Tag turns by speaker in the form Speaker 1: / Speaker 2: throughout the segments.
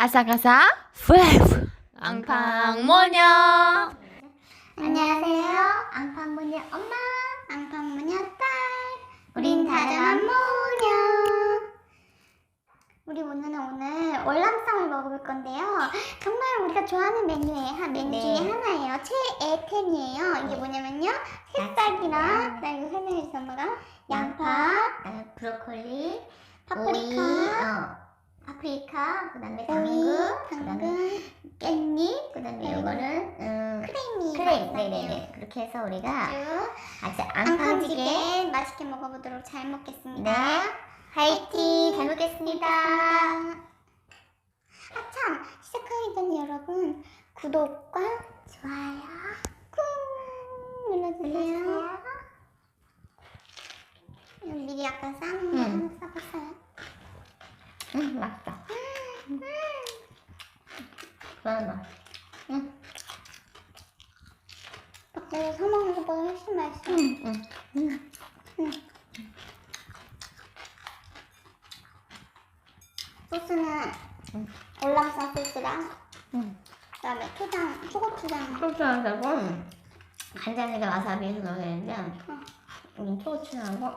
Speaker 1: 아삭아삭 플레이브 앙팡모녀
Speaker 2: 안녕하세요. 앙팡모녀 엄마, 앙팡모녀 딸. 우린 다정한 모녀. 우리 오늘은 오늘 월남쌈을 먹어볼 건데요. 정말 우리가 좋아하는 메뉴예요. 한 메뉴
Speaker 3: 네.
Speaker 2: 중에 하나예요. 최애템이에요. 이게 뭐냐면요. 새싹이랑 그다음에 이거 설명해 주세요, 엄마가. 양파,
Speaker 3: 그다음에 브로콜리,
Speaker 2: 파프리카,
Speaker 3: 오이, 어, 파프리카, 그다음에
Speaker 2: 오이,
Speaker 3: 당근,
Speaker 2: 당근, 깻잎,
Speaker 3: 그다음에
Speaker 2: 네.
Speaker 3: 이거는 음,
Speaker 2: 크레미.
Speaker 3: 크림, 네네네 그렇게 해서 우리가
Speaker 2: 아주
Speaker 3: 앙팡지게
Speaker 2: 맛있게 먹어보도록 잘 먹겠습니다.
Speaker 3: 네 화이팅 잘 먹겠습니다.
Speaker 2: 아참 시작하기 전에 여러분 구독과 좋아요 꾹 눌러주세요. 음, 미리 아까 쌈
Speaker 3: 음.
Speaker 2: 하나 싸봤어요.
Speaker 3: 음 맛있다. 그런 맛. 음,
Speaker 2: 밖에서 사 먹는 것보다 훨씬 맛있어.
Speaker 3: 음, 음, 음.
Speaker 2: 소스는
Speaker 3: 음.
Speaker 2: 올람쌈 소스랑
Speaker 3: 음.
Speaker 2: 그다음에 초장, 초고추장.
Speaker 3: 초고추하고 간장에다 와사비 넣어야 되는데 우린 초고추하고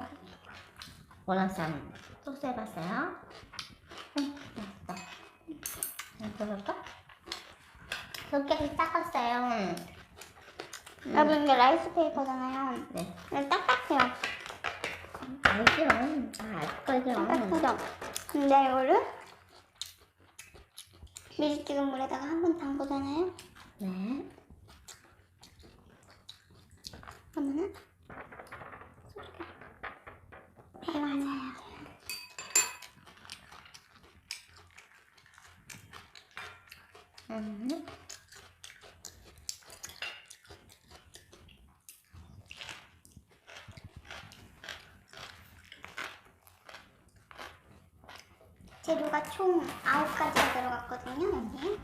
Speaker 3: 월남쌈 소스 해봤어요. 볼까? 겹겹이 닦았어요. 음.
Speaker 2: 여러분 이게 라이스 페이퍼잖아요.
Speaker 3: 네.
Speaker 2: 이거 딱딱해요.
Speaker 3: 알죠. 다알 거죠.
Speaker 2: 딱딱하죠. 근데 이거를 미리 찍은 물에다가 한 번 담그잖아요.
Speaker 3: 네.
Speaker 2: 그러면은 배워져요.
Speaker 3: 음.
Speaker 2: 재료가 총 9가지가 들어갔거든요, 여기에.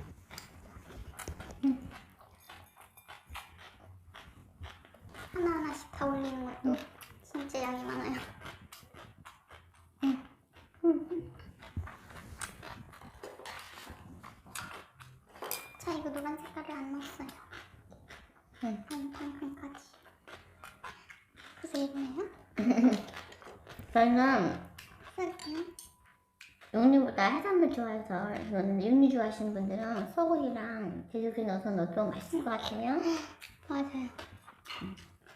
Speaker 2: 하나하나씩 다 올리는 것도 진짜 양이 많아요. 자, 이거 노란 색깔을 안 넣었어요.
Speaker 3: 응.
Speaker 2: 한 칸칸까지. 그래서 이거예요?
Speaker 3: 저희는
Speaker 2: 쓸게요.
Speaker 3: 육류보다 해산물 좋아해서 저는 육류 좋아하시는 분들은 소고기랑 돼지고기 넣어서 넣어도 맛있을 것 같아요.
Speaker 2: 맞아요.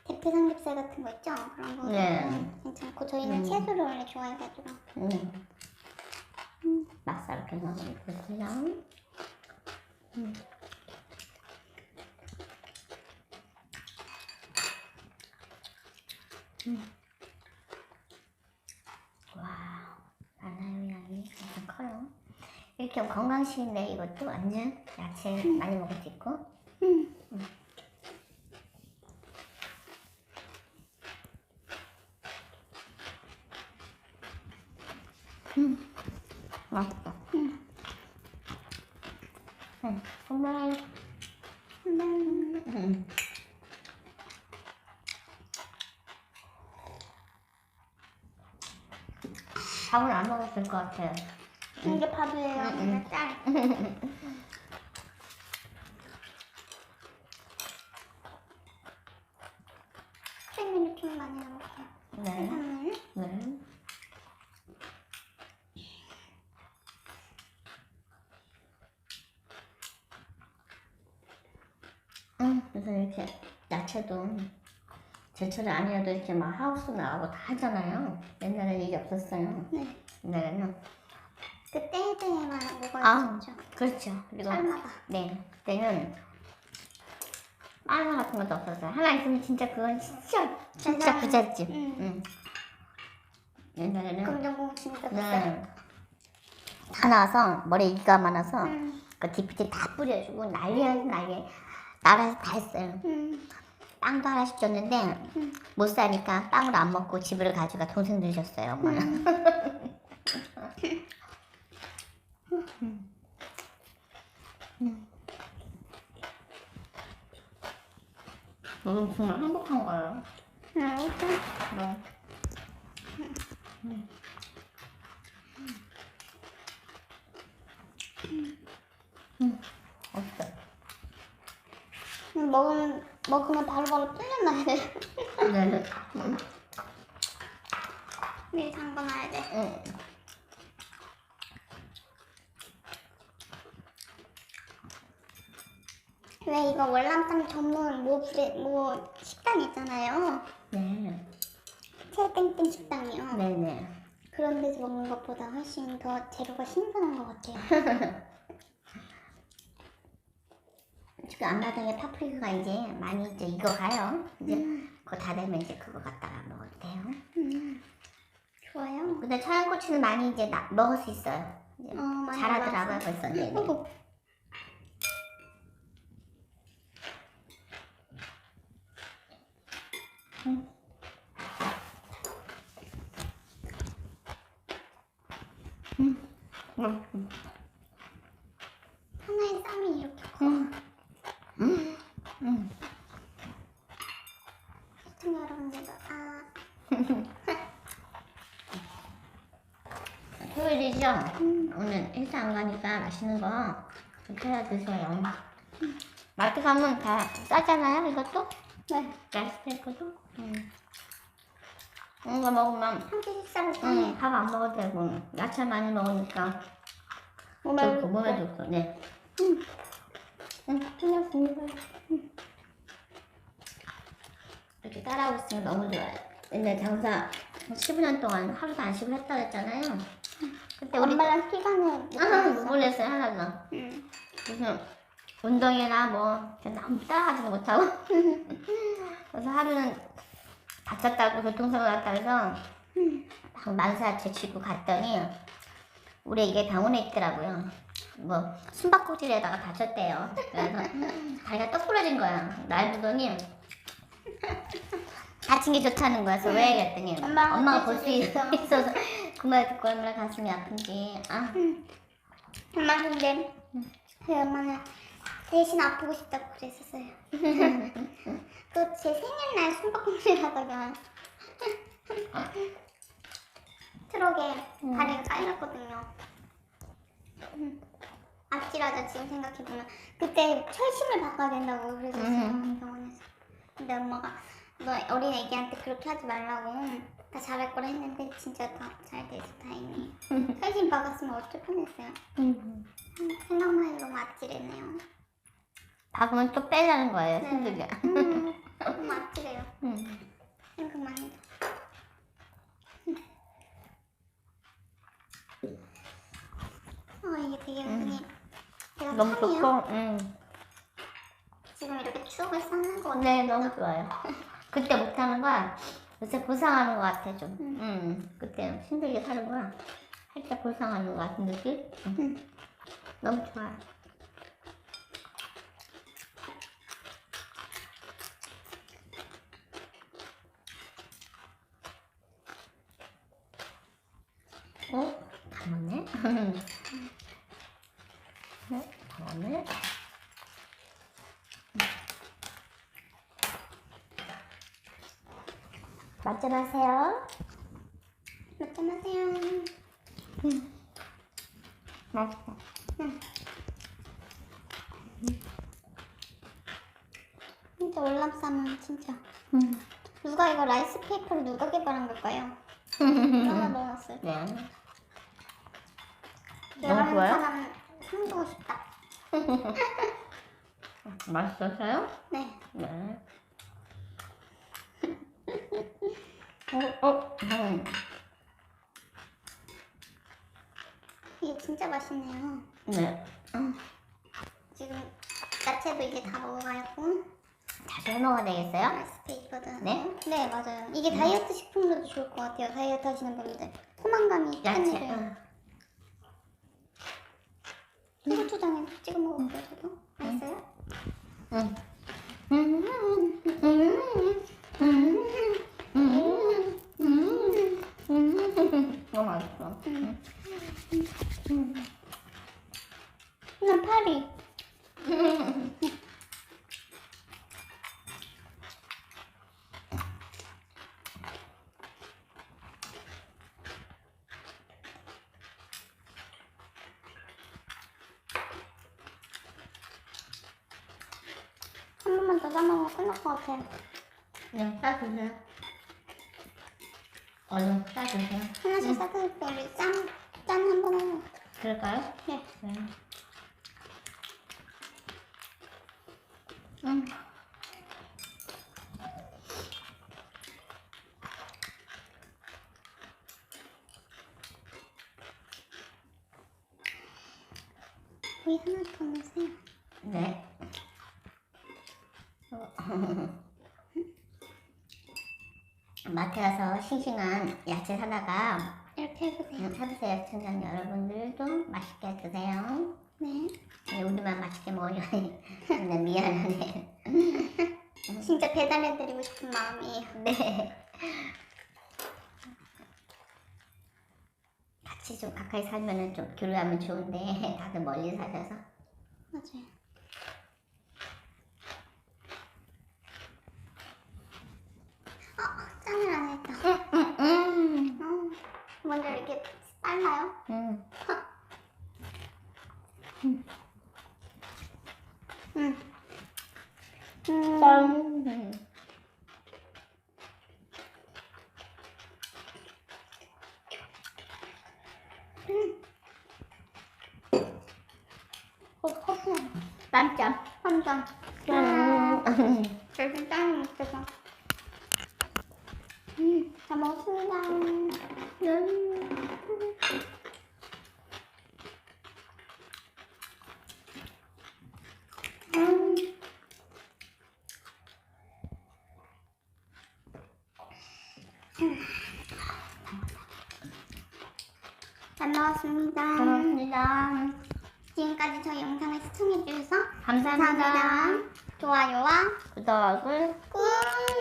Speaker 2: 대패 삼겹살 같은 거 있죠? 그런 거
Speaker 3: 네.
Speaker 2: 괜찮고 저희는
Speaker 3: 음.
Speaker 2: 채소를 원래 좋아해가지고
Speaker 3: 음. 맛살 이렇게 넣어서 드세요. 음. 음. 와, 많아요, 양이. 커요. 이렇게 건강식인데 이것도 완전 야채 많이 먹을 수 있고.
Speaker 2: 음.
Speaker 3: 맛있다.
Speaker 2: 음.
Speaker 3: 응, 정말.
Speaker 2: 음.
Speaker 3: 음. 밥은 안 먹었을 것 같아요.
Speaker 2: 이게 밥이에요.
Speaker 3: 음, 음.
Speaker 2: 이게 짤. 크림을 좀 많이 넣을게요.
Speaker 3: 네. 네. 응, 그래서 이렇게 야채도 제철이 아니어도 이렇게 막 하우스 나가고 다 하잖아요. 옛날에는 이게 없었어요.
Speaker 2: 네.
Speaker 3: 옛날에는.
Speaker 2: 그때 해등에만
Speaker 3: 아.
Speaker 2: 먹어야죠.
Speaker 3: 그렇죠. 그리고
Speaker 2: 삶아봐.
Speaker 3: 네, 그때는 마늘 같은 것도 없었어요. 하나 있으면 진짜 그건 진짜 진짜. 부잣집.
Speaker 2: 음.
Speaker 3: 응. 옛날에는
Speaker 2: 금전공 진짜 비싸요.
Speaker 3: 네. 다 나와서 머리에 이가 많아서
Speaker 2: 음.
Speaker 3: 그 디피티 다 뿌려주고 난리야 난리. 나라에서 다 했어요.
Speaker 2: 음.
Speaker 3: 빵도 하나씩 줬는데
Speaker 2: 음.
Speaker 3: 못 사니까 빵을 안 먹고 집으로 가져가 동생들이 줬어요. 엄마는. 너는 정말 행복한 거예요.
Speaker 2: 음.
Speaker 3: 네. 없어.
Speaker 2: 음, 먹으면 먹으면 바로바로 풀려나야 돼.
Speaker 3: 네.
Speaker 2: 미리 담궈놔야 돼.
Speaker 3: 응.
Speaker 2: 왜 이거 월남쌈 전문 뭐, 브레, 뭐 식당 있잖아요.
Speaker 3: 네.
Speaker 2: 채땡땡 식당이요.
Speaker 3: 네네.
Speaker 2: 그런 데서 먹는 것보다 훨씬 더 재료가 신선한 것 같아요.
Speaker 3: 지금 앞마당에 파프리카가 이제 많이 이제 익어가요. 이제 그거 다 되면 이제 그거 갖다가 먹어도 돼요.
Speaker 2: 음, 좋아요.
Speaker 3: 근데 청양고추는 많이 이제 나, 먹을 수 있어요. 이제
Speaker 2: 어, 많이 나왔어.
Speaker 3: 벌써. 네.
Speaker 2: 어구.
Speaker 3: 음.
Speaker 2: 하나의 쌈이 이렇게 커.
Speaker 3: 음. 음. 음.
Speaker 2: 시청자 여러분들도 아,
Speaker 3: 토요일이죠? 오늘 회사 안 가니까 맛있는 거 해야 드세요. 마트 가면 다 싸잖아요, 이것도?
Speaker 2: 네.
Speaker 3: 라이스테이크도? 음. 이거 먹으면
Speaker 2: 한끼 식사를
Speaker 3: 음,
Speaker 2: 싸네.
Speaker 3: 밥안 먹어도 되고 야채 많이 먹으니까
Speaker 2: 몸에
Speaker 3: 좋고 몸에 좋고 네.
Speaker 2: 음.
Speaker 3: 응, 틀렸습니다. 이렇게 따라하고 있으면 너무 좋아요. 옛날 장사 15년 동안 하루도 안 쉬고 했다 그랬잖아요. 그때 우리
Speaker 2: 엄마랑 시간을 못
Speaker 3: 아, 못
Speaker 2: 보냈어.
Speaker 3: 보냈어요. 하나도.
Speaker 2: 음.
Speaker 3: 무슨 운동이나 뭐 그냥 너무 따라가지도 못하고. 그래서 하루는 다쳤다고 교통사고 났다 해서 막 만사 제치고 갔더니 우리 이게 병원에 있더라고요. 뭐 숨바꼭질에다가 다쳤대요. 그래서 다리가 떡 부러진 거야. 날 보더니 다친 게 좋다는 거야. 그래서 왜? 그랬더니
Speaker 2: 엄마가
Speaker 3: 볼 수. 있어서 그말 듣고 얼마나 가슴이 아픈지 아
Speaker 2: 엄마 근데 저희 엄마는 대신 아프고 싶다고 그랬었어요. 또 제 생일날 숨바꼭질 하다가 트럭에 다리가 깔렸거든요. 음. 아찔하죠 지금 생각해보면 그때 철심을 바꿔야 된다고 그랬었어요 병원에서. 근데 엄마가 너 어린 애기한테 그렇게 하지 말라고 다 잘할 거라 했는데 진짜 다 잘 돼서 다행이에요. 철심 박았으면 어쩔 뻔했어요. 음, 생각만 해도 아찔했네요.
Speaker 3: 박으면 또 빼자는 거예요
Speaker 2: 네.
Speaker 3: 힘들게
Speaker 2: 음, 너무 아찔해요.
Speaker 3: 음.
Speaker 2: 생각만 해도. 아 이게 되게 은근히 제가
Speaker 3: 너무
Speaker 2: 편해요.
Speaker 3: 좋고 음.
Speaker 2: 지금 이렇게 추억을 쌓는 거 같아요.
Speaker 3: 네 너무 좋아요 그때 못하는 거야 요새 보상하는 것 같아 좀
Speaker 2: 음.
Speaker 3: 음. 그때 힘들게 사는 거야 할때 보상하는 것 같은 느낌 음.
Speaker 2: 음.
Speaker 3: 너무 좋아요 어? 다 먹네? 네? 다 먹네? 맛 좀 하세요.
Speaker 2: 몇점 하세요.
Speaker 3: 맛있어.
Speaker 2: 진짜 월남쌈은 진짜
Speaker 3: 음.
Speaker 2: 누가 이거 라이스 페이퍼를 누가 개발한 걸까요? 하나 넣어놨어요.
Speaker 3: 네.
Speaker 2: 개발한
Speaker 3: 좋아요?
Speaker 2: 사람 상 주고 싶다.
Speaker 3: 맛있었어요?
Speaker 2: 네.
Speaker 3: 네. 어, 어, 음.
Speaker 2: 이게 진짜 맛있네요.
Speaker 3: 네. 음.
Speaker 2: 지금 야채도 이제 다 먹어가고
Speaker 3: 다시 해 먹어야 되겠어요?
Speaker 2: 라이스 페이퍼도
Speaker 3: 네?
Speaker 2: 네 맞아요. 이게 다이어트 식품으로도 좋을 것 같아요. 다이어트 하시는 분들 포만감이
Speaker 3: 야채. 응.
Speaker 2: 초고추장에 찍어 먹어볼게요. 저도 맛있어요?
Speaker 3: 응. 음. 음. 음. 음. 너무 맛있어.
Speaker 2: 나 파리. 한 번만 더 담아먹으면 끝날 것 같아. 요.
Speaker 3: 네, 싸주세요. 얼른 싸주세요.
Speaker 2: 하나씩 싸드릴 때 우리 짠, 짠 한 번 해요.
Speaker 3: 그럴까요?
Speaker 2: 네.
Speaker 3: 네. 음.
Speaker 2: 우리 하나 더 넣으세요.
Speaker 3: 네. 마트 가서 싱싱한 야채 사다가
Speaker 2: 이렇게.
Speaker 3: 그냥 사드세요. 시청자 여러분들도 맛있게 드세요.
Speaker 2: 네.
Speaker 3: 네, 우리만 맛있게 먹으려니 나 미안하네.
Speaker 2: 진짜 배달해드리고 싶은 마음이에요.
Speaker 3: 네. 같이 좀 가까이 살면은 좀 교류하면 좋은데 다들 멀리 사셔서
Speaker 2: 맞아요. 어, 짠을 안 했다.
Speaker 3: 음,
Speaker 2: 어, 먼저 이렇게 빨라요?
Speaker 3: 음.
Speaker 2: 응. 음.
Speaker 3: 음.
Speaker 2: 어, 커피.
Speaker 3: 땀짬.
Speaker 2: 한잔.
Speaker 3: 음.
Speaker 2: 여기 짠이 있어서. 음, 잘 먹었습니다. 음. 잘 먹었습니다.
Speaker 3: 감사합니다.
Speaker 2: 지금까지 저희 영상을 시청해주셔서
Speaker 3: 감사합니다.
Speaker 2: 감사합니다. 좋아요와
Speaker 3: 구독을
Speaker 2: 꾹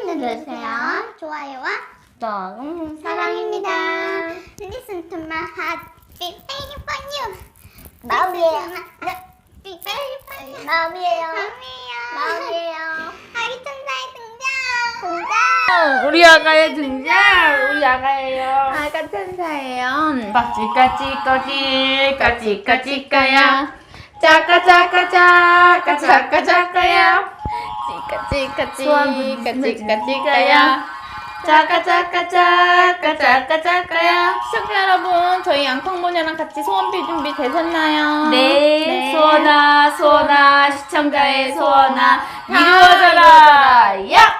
Speaker 2: 눌러주세요. 좋아요와
Speaker 3: 구독
Speaker 2: 사랑입니다. Listen to my heart beat beating for you.
Speaker 3: 마음이에요.
Speaker 2: For you.
Speaker 3: 마음이에요.
Speaker 2: 마음이에요.
Speaker 3: 마음이에요.
Speaker 2: 천사의 등장.
Speaker 1: 우리 아가의 등장! 우리 아가예요.
Speaker 3: 아가 천사예요.
Speaker 1: 까찌까 찌 까 찌 까 찌까 찌 까야 짜까 짜까 짜까 짜까 짜까야
Speaker 3: 찌까 찌까
Speaker 1: 소원
Speaker 3: 찌까 찌까 찌까야.
Speaker 1: 찌까야 짜까 짜까 짜까 짜까 짜까야
Speaker 3: 시청자 여러분, 저희 양팡모녀랑 같이 소원 빌 준비 되셨나요?
Speaker 1: 네, 소원아 소원아 시청자의 소원아 이루어져라 야!